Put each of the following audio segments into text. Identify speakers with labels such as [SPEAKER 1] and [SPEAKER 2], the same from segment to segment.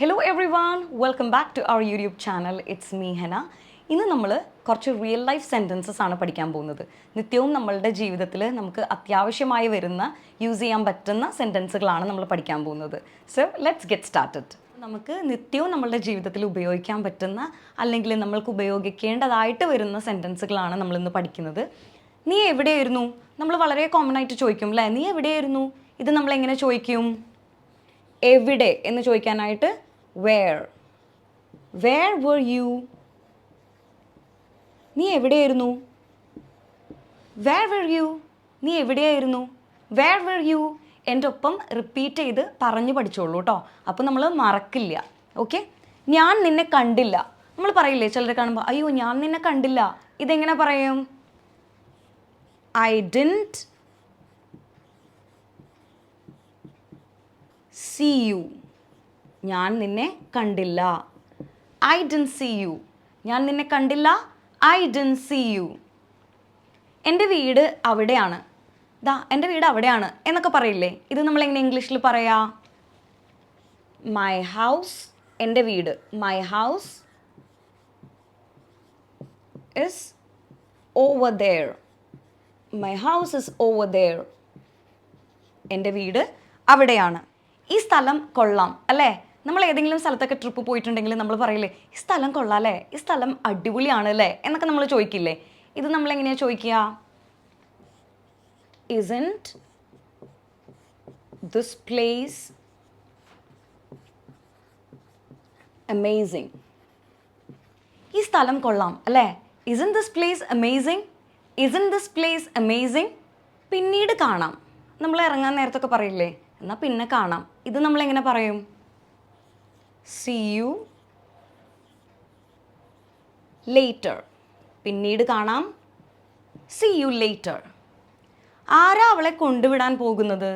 [SPEAKER 1] Hello everyone welcome back to our YouTube channel it's me Hena ഇന്ന് നമ്മൾ കുറച്ച് real life sentences ആണ് പഠിക്കാൻ പോകുന്നത്. നിത്യവും നമ്മളുടെ ജീവിതത്തിൽ നമുക്ക് അത്യാവശ്യമായി വരുന്ന യൂസ് ചെയ്യാൻ പറ്റുന്ന സെന്റൻസുകളാണ് നമ്മൾ പഠിക്കാൻ പോകുന്നത്. സോ ലെറ്റ്സ് ഗെറ്റ് സ്റ്റാർട്ടഡ് നമുക്ക് നിത്യവും നമ്മളുടെ ജീവിതത്തിൽ ഉപയോഗിക്കാൻ പറ്റുന്ന അല്ലെങ്കിൽ നമ്മൾക്ക് ഉപയോഗിക്കേണ്ടതായിട്ട് വരുന്ന സെന്റൻസുകളാണ് നമ്മളിന്ന് പഠിക്കുന്നത്. നീ എവിടെയായിരുന്നു? നമ്മൾ വളരെ കോമൺ ആയിട്ട് ചോദിക്കും അല്ലേ നീ എവിടെയായിരുന്നു? ഇത് നമ്മൾ എങ്ങനെ ചോദിക്കും? എവിടെ? എന്ന് ചോദിക്കാനായിട്ട് വേർ വേർ വർ യു നീ എവിടെയായിരുന്നു? വേർ വർ യു നീ എവിടെയായിരുന്നു? വേർ വർ യു എന്റെ ഒപ്പം റിപ്പീറ്റ് ചെയ്ത് പറഞ്ഞു പഠിച്ചോളൂ കേട്ടോ അപ്പോൾ നമ്മൾ മറക്കില്ല. ഓക്കെ ഞാൻ നിന്നെ കണ്ടില്ല. നമ്മൾ പറയില്ലേ ചിലരെ കാണുമ്പോൾ അയ്യോ ഞാൻ നിന്നെ കണ്ടില്ല. ഇതെങ്ങനെ പറയും? ഐ ഡിന്റ് സീ യു ഞാൻ നിന്നെ കണ്ടില്ല. ഐ ഡൻ സീ യു ഞാൻ നിന്നെ കണ്ടില്ല. ഐ ഡൻ സീ യു എന്റെ വീട് അവിടെയാണ്. ദാ എന്റെ വീട് അവിടെയാണ് എന്നൊക്കെ പറയില്ലേ? ഇത് നമ്മൾ എങ്ങനെ ഇംഗ്ലീഷിൽ പറയാ? മൈ ഹൗസ് എന്റെ വീട്. My house is over there my house is over there എന്റെ വീട് അവിടെയാണ്. ഈ സ്ഥലം കൊള്ളാം അല്ലേ? നമ്മൾ ഏതെങ്കിലും സ്ഥലത്തൊക്കെ ട്രിപ്പ് പോയിട്ടുണ്ടെങ്കിൽ നമ്മൾ പറയില്ലേ ഈ സ്ഥലം കൊള്ളാല്ലേ ഈ സ്ഥലം അടിപൊളിയാണ് അല്ലേ എന്നൊക്കെ നമ്മൾ ചോദിക്കില്ലേ? ഇത് നമ്മൾ എങ്ങനെയാണ് ചോദിക്കുക? ഇസന്റ് ദിസ് പ്ലേസ് അമേസിങ് ഈ സ്ഥലം കൊള്ളാം അല്ലേ? Isn't this place amazing isn't this place amazing പിന്നീട് കാണാം. നമ്മൾ ഇറങ്ങാൻ നേരത്തൊക്കെ പറയില്ലേ? എന്നാൽ പിന്നെ കാണാം. ഇത് നമ്മൾ എങ്ങനെ പറയും? സി യു ലേറ്റർ പിന്നീട് കാണാം. സി യു ലേറ്റർ ആരാ അവളെ കൊണ്ടുവിടാൻ പോകുന്നത്?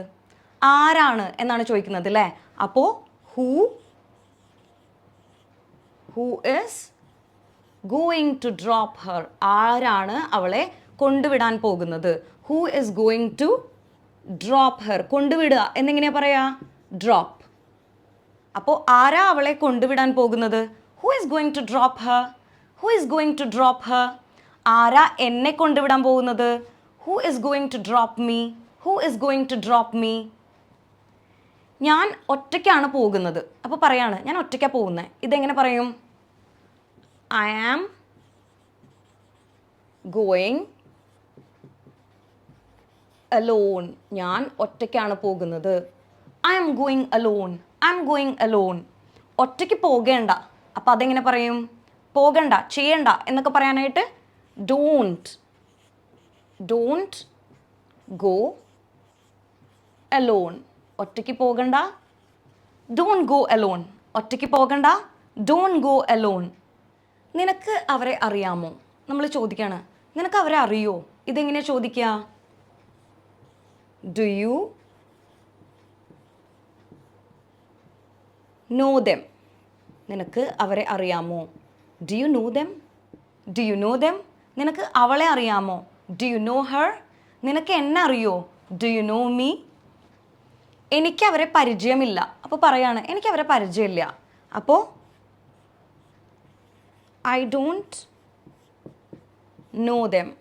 [SPEAKER 1] ആരാണ് എന്നാണ് ചോദിക്കുന്നത് അല്ലേ അപ്പോൾ who who is going to drop her ആരാണ് അവളെ കൊണ്ടുവിടാൻ പോകുന്നത്? Who is going to drop her കൊണ്ടുവിടുക. എന്നെങ്ങനെയാ പറയാ? ഡ്രോപ്പ് അപ്പോൾ ആരാ അവളെ കൊണ്ടുവിടാൻ പോകുന്നത്? Who is going to drop her who is going to drop her ആരാ എന്നെ കൊണ്ടുവിടാൻ പോകുന്നത്? Who is going to drop me who is going to drop me ഞാൻ ഒറ്റയ്ക്കാണ് പോകുന്നത്. അപ്പോൾ പറയാണ് ഞാൻ ഒറ്റയ്ക്കാണ് പോകുന്നത് ഇതെങ്ങനെ പറയും? ഐ ആം ഗോയിങ് അലോൺ ഞാൻ ഒറ്റയ്ക്കാണ് പോകുന്നത്. I am going alone I going alone ഒറ്റയ്ക്ക് പോകേണ്ട. അപ്പം അതെങ്ങനെ പറയും? പോകണ്ട ചെയ്യണ്ട എന്നൊക്കെ പറയാനായിട്ട് ഡോണ്ട് ഡോണ്ട് ഗോ അലോൺ ഒറ്റയ്ക്ക് പോകണ്ട ഡോൺ ഗോ അലോൺ ഒറ്റയ്ക്ക് പോകണ്ട ഡോൺ ഗോ അലോൺ നിനക്ക് അവരെ അറിയാമോ? നമ്മൾ ചോദിക്കുകയാണ് നിനക്ക് അവരെ അറിയോ? ഇതെങ്ങനെയാണ് ചോദിക്കുക ഡു യു നോ ദെം നിനക്ക് അവരെ അറിയാമോ? Do you know them do you know them നിനക്ക് അവളെ അറിയാമോ? ഡു യു നോ ഹർ നിനക്ക് എന്നെ അറിയോ? ഡു യു നോ മീ എനിക്ക് അവരെ പരിചയമില്ല. അപ്പോൾ പറയാണ് എനിക്ക് അവരെ പരിചയമില്ല. അപ്പോൾ ഐ ഡോണ്ട് നോ ദെം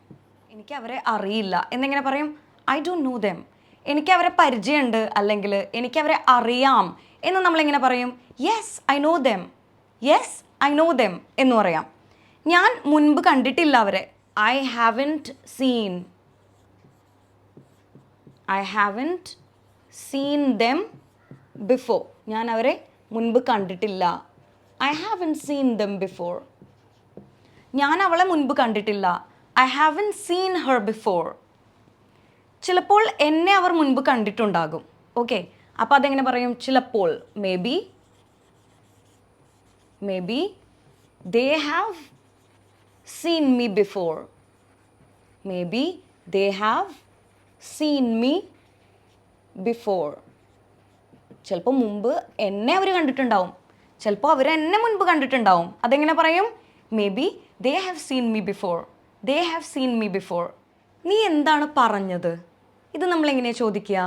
[SPEAKER 1] എനിക്ക് അവരെ അറിയില്ല. എന്നെങ്ങനെ പറയും? ഐ ഡോണ്ട് നോ ദെം എനിക്ക് അവരെ പരിചയമുണ്ട് അല്ലെങ്കിൽ എനിക്ക് അവരെ അറിയാം എന്ന് നമ്മളെങ്ങനെ പറയും. Yes I know them yes I know them എന്ന് പറയാം. ഞാൻ മുൻപ് കണ്ടിട്ടില്ല അവരെ. I haven't seen I haven't seen them before ഞാൻ അവരെ മുൻപ് കണ്ടിട്ടില്ല. I haven't seen them before ഞാൻ അവളെ മുൻപ് കണ്ടിട്ടില്ല. I haven't seen her before ചിലപ്പോൾ എന്നെ അവർ മുൻപ് കണ്ടിട്ടുണ്ടാകും. ഓക്കെ അപ്പോൾ അതെങ്ങനെ പറയും? ചിലപ്പോൾ maybe maybe they have seen me before maybe they have seen me before ചിലപ്പോൾ മുമ്പ് എന്നെ അവർ കണ്ടിട്ടുണ്ടാവും. ചിലപ്പോൾ അവർ എന്നെ മുൻപ് കണ്ടിട്ടുണ്ടാവും. അതെങ്ങനെ പറയും? Maybe they have seen me before they have seen me before നീ എന്താണ് പറഞ്ഞത്? ഇത് നമ്മൾ എങ്ങനെയാണ് ചോദിക്കുക?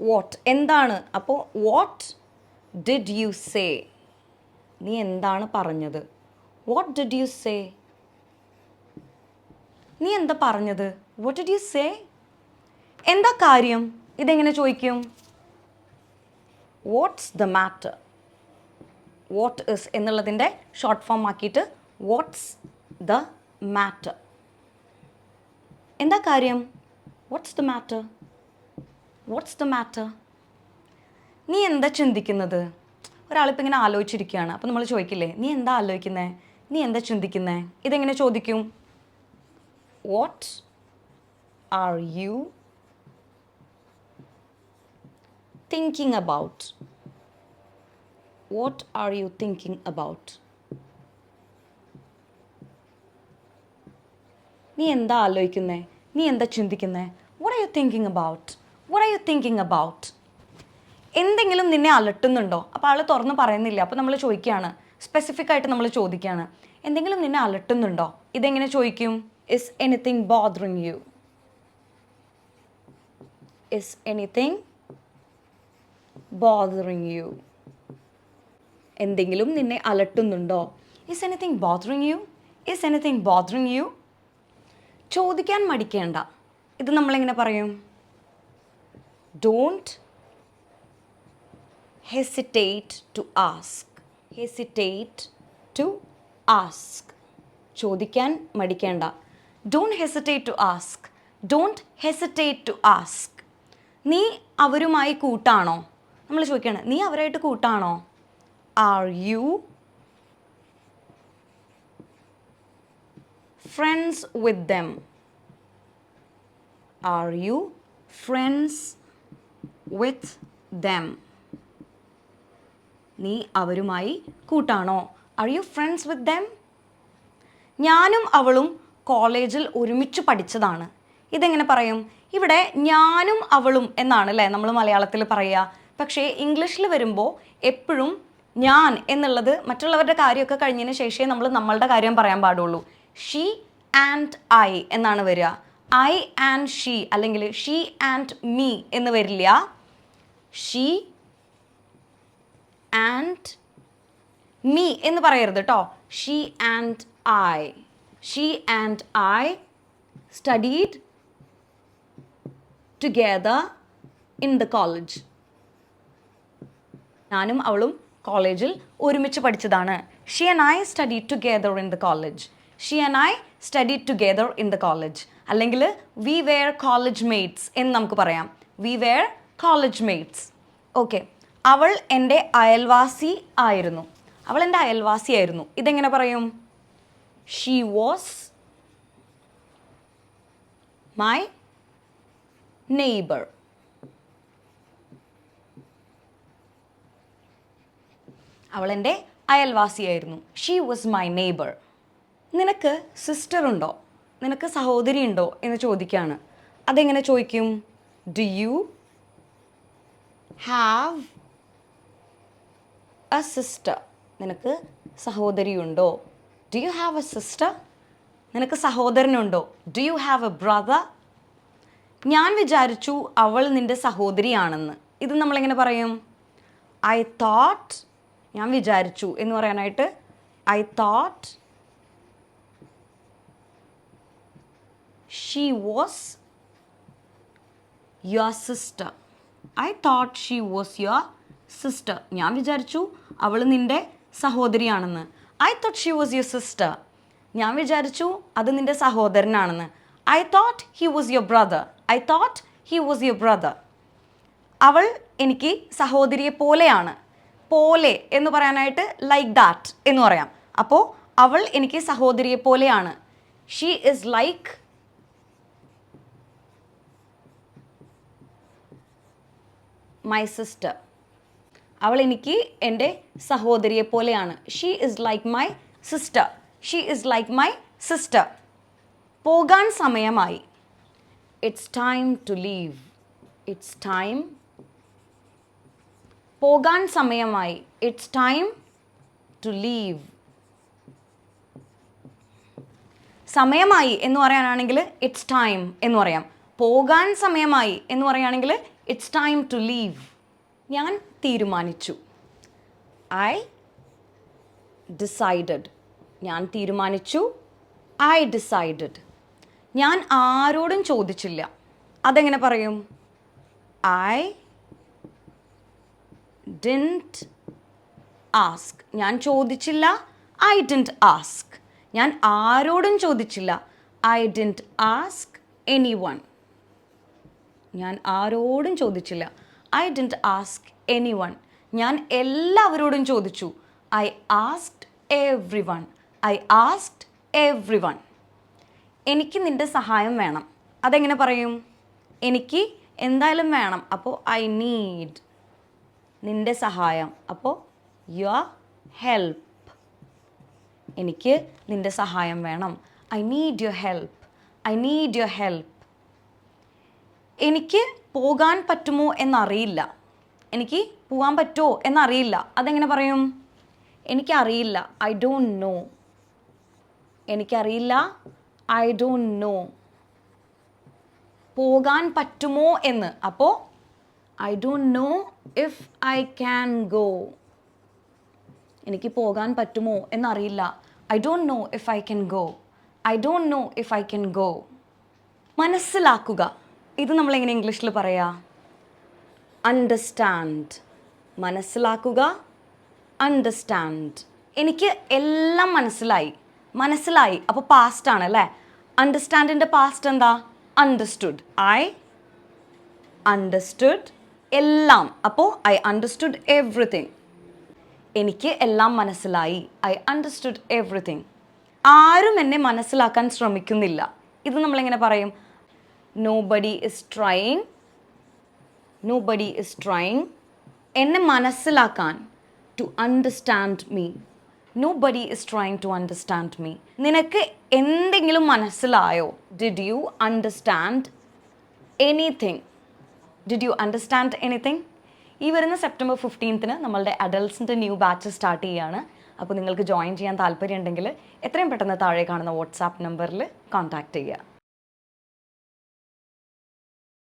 [SPEAKER 1] വാട്ട് എന്താണ്? അപ്പോൾ വാട്ട് ഡിഡ് യു സേ നീ എന്താണ് പറഞ്ഞത്? വാട്ട് ഡിഡ് യു സേ നീ എന്താ പറഞ്ഞത്? വാട്ട് ഡിഡ് യു സേ എന്താ കാര്യം? ഇതെങ്ങനെ ചോദിക്കും? What's the matter what is എന്നുള്ളതിന്റെ ഷോർട്ട് ഫോം ആക്കിയിട്ട് വാട്ട്സ് ദ മാറ്റർ എന്താ കാര്യം? What's the matter what's the matter നീ എന്താ ചിന്തിക്കുന്നത്? ഒരാളിപ്പോൾ ഇങ്ങനെ ആലോചിച്ചിരിക്കുകയാണ്. അപ്പോൾ നമ്മൾ ചോദിക്കില്ലേ നീ എന്താ ആലോചിക്കുന്നത് നീ എന്താ ചിന്തിക്കുന്നത് ഇതെങ്ങനെ ചോദിക്കും? What are you thinking about what are you thinking about നീ എന്താ ആലോചിക്കുന്നേ? നീ എന്താ ചിന്തിക്കുന്നേ? What are you thinking about what are you thinking about എന്തെങ്കിലും നിന്നെ അലട്ടുന്നുണ്ടോ? അപ്പോൾ ആൾ തുറന്ന് പറയുന്നില്ല. അപ്പോൾ നമ്മൾ ചോദിക്കുകയാണ്. സ്പെസിഫിക് ആയിട്ട് നമ്മൾ ചോദിക്കുകയാണ്. എന്തെങ്കിലും നിന്നെ അലട്ടുന്നുണ്ടോ? ഇതെങ്ങനെ ചോദിക്കും? Is anything bothering you is anything bothering you എന്തെങ്കിലും നിന്നെ അലട്ടുന്നുണ്ടോ? Is anything bothering you is anything bothering you ചോദിക്കാൻ മടിക്കേണ്ട. ഇത് നമ്മളെങ്ങനെ പറയും? Don't hesitate to ask hesitate to ask ചോദിക്കാൻ മടിക്കേണ്ട. Don't hesitate to ask don't hesitate to ask നീ അവരുമായി കൂട്ടാണോ? നമ്മൾ ചോദിക്കുകയാണ് നീ അവരായിട്ട് കൂട്ടാണോ? Are you friends with them are you friends with them നീ അവരുമായി കൂട്ടാണോ? Are you friends with them ഞാനും അവളും കോളേജിൽ ഒരുമിച്ച് പഠിച്ചതാണ്. ഇതെങ്ങനെ പറയും? ഇവിടെ ഞാനും അവളും എന്നാണ് അല്ലേ നമ്മൾ മലയാളത്തിൽ പറയുക. പക്ഷേ ഇംഗ്ലീഷിൽ വരുമ്പോൾ എപ്പോഴും ഞാൻ എന്നുള്ളത് മറ്റുള്ളവരുടെ കാര്യമൊക്കെ കഴിഞ്ഞതിന് ശേഷമേ നമ്മൾ നമ്മളുടെ കാര്യം പറയാൻ പാടുള്ളൂ. ഷീ ആൻഡ് ഐ എന്നാണ് വരിക. ഐ ആൻഡ് ഷീ അല്ലെങ്കിൽ ഷീ ആൻഡ് മീ എന്ന് വരില്ല. ഷീ ആൻഡ് മീ എന്ന് പറയരുത് കേട്ടോ she and I she and I studied together in the college ഞാനും അവളും കോളേജിൽ ഒരുമിച്ച് പഠിച്ചതാണ്. She and I study together in the college she and I study together in the college അല്ലെങ്കിൽ വി വെയർ കോളേജ് മെയ്റ്റ്സ് എന്ന് നമുക്ക് പറയാം. We were college mates okay അവൾ എന്റെ അയൽവാസി ആയിരുന്നു. അവൾ എന്റെ അയൽവാസി ആയിരുന്നു. ഇതെങ്ങനെ പറയും? ഷീ വാസ് മൈ നെയ്ബർ അവൾ എന്റെ അയൽവാസിയായിരുന്നു ഷീ വാസ് മൈ നെയ്ബർ നിനക്ക് സിസ്റ്റർ ഉണ്ടോ? നിനക്ക് സഹോദരി ഉണ്ടോ? എന്ന് ചോദിക്കുകയാണ് അതെങ്ങനെ ചോദിക്കും? Do you have a sister നിനക്ക് സഹോദരിയുണ്ടോ do you have a sister നിനക്ക് സഹോദരനുണ്ടോ do you have a brother ഞാൻ വിചാരിച്ചു അവൾ നിന്റെ സഹോദരിയാണെന്ന്. ഇത് നമ്മളെങ്ങനെ പറയും? ഐ തോട്ട് ഞാൻ വിചാരിച്ചു എന്ന് പറയാനായിട്ട് I thought she was your sister I thought she was your sister ഞാൻ വിചാരിച്ചു അവൾ നിന്റെ സഹോദരിയാണെന്ന്. I thought she was your sister ഞാൻ വിചാരിച്ചു അത് നിന്റെ സഹോദരനാണെന്ന്. I thought he was your brother I thought he was your brother അവൾ എനിക്ക് സഹോദരിയെ പോലെയാണ്. പോലെ എന്ന് പറയാനായിട്ട് ലൈക്ക് ദാറ്റ് എന്ന് പറയാം. അപ്പോൾ അവൾ എനിക്ക് സഹോദരിയെ പോലെയാണ്. She is like my sister അവൾ എനിക്ക് എന്റെ സഹോദരിയെ പോലെയാണ്. She is like my sister she is like my sister പോകാൻ സമയമായി. It's time to leave it's time പോകാൻ സമയമായി. ഇറ്റ്സ് ടൈം ടു ലീവ് സമയമായി എന്ന് പറയാനാണെങ്കിൽ ഇറ്റ്സ് ടൈം എന്ന് പറയാം. പോകാൻ സമയമായി എന്ന് പറയുകയാണെങ്കിൽ ഇറ്റ്സ് ടൈം ടു ലീവ് ഞാൻ തീരുമാനിച്ചു. ഐ ഡിസൈഡഡ് ഞാൻ തീരുമാനിച്ചു. ഐ ഡിസൈഡഡ് ഞാൻ ആരോടും ചോദിച്ചില്ല. അതെങ്ങനെ പറയും? ഐ ഡിന്റ് ആസ്ക് ഞാൻ ചോദിച്ചില്ല. ഐ ഡിന്റ് ആസ്ക് ഞാൻ ആരോടും ചോദിച്ചില്ല. I didn't ask anyone ഞാൻ ആരോടും ചോദിച്ചില്ല. I didn't ask anyone ഞാൻ എല്ലാവരോടും ചോദിച്ചു. I asked everyone I asked everyone എനിക്ക് നിന്റെ സഹായം വേണം. അതെങ്ങനെ പറയും? എനിക്ക് എന്തായാലും വേണം. അപ്പോൾ ഐ നീഡ് നിന്റെ സഹായം. അപ്പോൾ യുവർ ഹെൽപ്പ് എനിക്ക് നിന്റെ സഹായം വേണം. I need your help I need your help എനിക്ക് പോകാൻ പറ്റുമോ എന്നറിയില്ല. എനിക്ക് പോകാൻ പറ്റുമോ എന്നറിയില്ല. അതെങ്ങനെ പറയും? എനിക്കറിയില്ല. ഐ ഡോണ്ട് നോ എനിക്കറിയില്ല. ഐ ഡോണ്ട് നോ പോകാൻ പറ്റുമോ എന്ന്. അപ്പോൾ I don't know if I can go എനിക്ക് പോകാൻ പറ്റുമോ എന്നറിയില്ല. I don't know if I can go I don't know if I can go മനസ്സിലാക്കുക. ഇത് നമ്മൾ എങ്ങനെ ഇംഗ്ലീഷിൽ പറയാ? അണ്ടർസ്റ്റാൻഡ് മനസ്സിലാക്കുക. അണ്ടർസ്റ്റാൻഡ് എനിക്ക് എല്ലാം മനസ്സിലായി. മനസ്സിലായി. അപ്പോൾ പാസ്റ്റ് ആണ് അല്ലേ? അണ്ടർസ്റ്റാൻഡിന്റെ പാസ്റ്റ് എന്താ? അണ്ടർസ്റ്റുഡ് ഐ അണ്ടർസ്റ്റുഡ് എല്ലാം. അപ്പോൾ ഐ അണ്ടർസ്റ്റുഡ് എവ്രിതിങ് എനിക്ക് എല്ലാം മനസ്സിലായി. ഐ അണ്ടർസ്റ്റുഡ് എവ്രിതിങ് ആരും എന്നെ മനസ്സിലാക്കാൻ ശ്രമിക്കുന്നില്ല. ഇത് നമ്മളെങ്ങനെ പറയും? Nobody is trying nobody is trying എന്നെ മനസ്സിലാക്കാൻ to understand me nobody is trying to understand me നിനക്ക് എന്തെങ്കിലും മനസ്സിലായോ? Did you understand anything did you understand anything ഈ വരുന്ന സെപ്റ്റംബർ ഫിഫ്റ്റീൻത്തിന് നമ്മളുടെ അഡൽട്സിന്റെ ന്യൂ ബാച്ച് സ്റ്റാർട്ട് ചെയ്യുകയാണ് അപ്പോൾ നിങ്ങൾക്ക് ജോയിൻ ചെയ്യാൻ താല്പര്യം ഉണ്ടെങ്കിൽ എത്രയും പെട്ടെന്ന് താഴെ കാണുന്ന വാട്സാപ്പ് നമ്പറിൽ കോൺടാക്റ്റ് ചെയ്യുക.